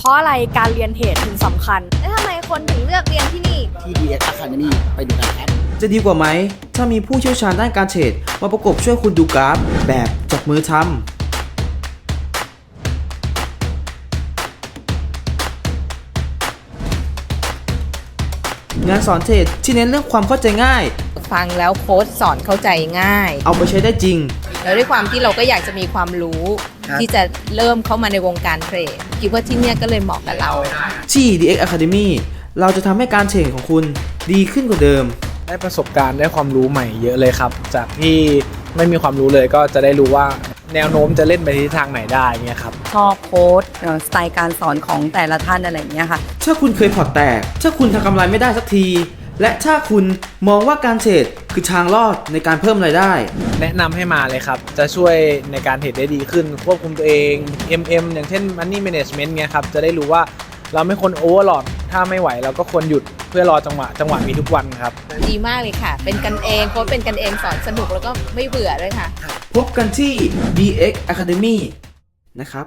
เพราะอะไรการเรียนเทรดถึงสำคัญ แล้วทำไมคนถึงเลือกเรียนที่นี่ที่ DX Academy ไปดูกันครับ จะดีกว่าไหม ถ้ามีผู้เชี่ยวชาญด้านการเทรดมาประกบช่วยคุณดูกราฟ แบบจับมือทำงานสอนเทรดที่เน้นเรื่องความเข้าใจง่าย ฟังแล้วโค้ชสอนเข้าใจง่าย เอาไปใช้ได้จริง แล้วด้วยความที่เราก็อยากจะมีความรู้ ครับ ที่จะเริ่มเข้ามาในวงการเทรดคิดว่าที่เนี่ยก็เลยเหมาะกับเรา ที่ DX Academy เราจะทำให้การเทรดของคุณดีขึ้นกว่าเดิม ได้ประสบการณ์ได้ความรู้ใหม่เยอะเลยครับ จากที่ไม่มีความรู้เลยก็จะได้รู้ว่าแนวโน้มจะเล่นไปทิศทางไหนได้เงี้ยครับ ชอบโค้ดเอ่อสไตล์การสอนของแต่ละท่านอะไรอย่างเงี้ยค่ะ ถ้าคุณเคยพอร์ตแตก ถ้าคุณทำกำไรไม่ได้สักที และถ้าคุณมองว่าการเทรด คือทางรอดในการเพิ่มรายได้ แนะนำให้มาเลยครับ จะช่วยในการเทรดได้ดีขึ้น ควบคุมตัวเอง MM อย่างเช่น Money Management เงี้ยครับ จะได้รู้ว่าเราไม่ควรโอเวอร์โหลดถ้าไม่ไหวเราก็ควรหยุดเพื่อรอจังหวะ จังหวะมีทุกวันครับ ดีมากเลยค่ะ เป็นกันเองโค้ชเป็นกันเองสอนสนุกแล้วก็ไม่เบื่อด้วยค่ะ พบกันที่ DX Academy นะครับ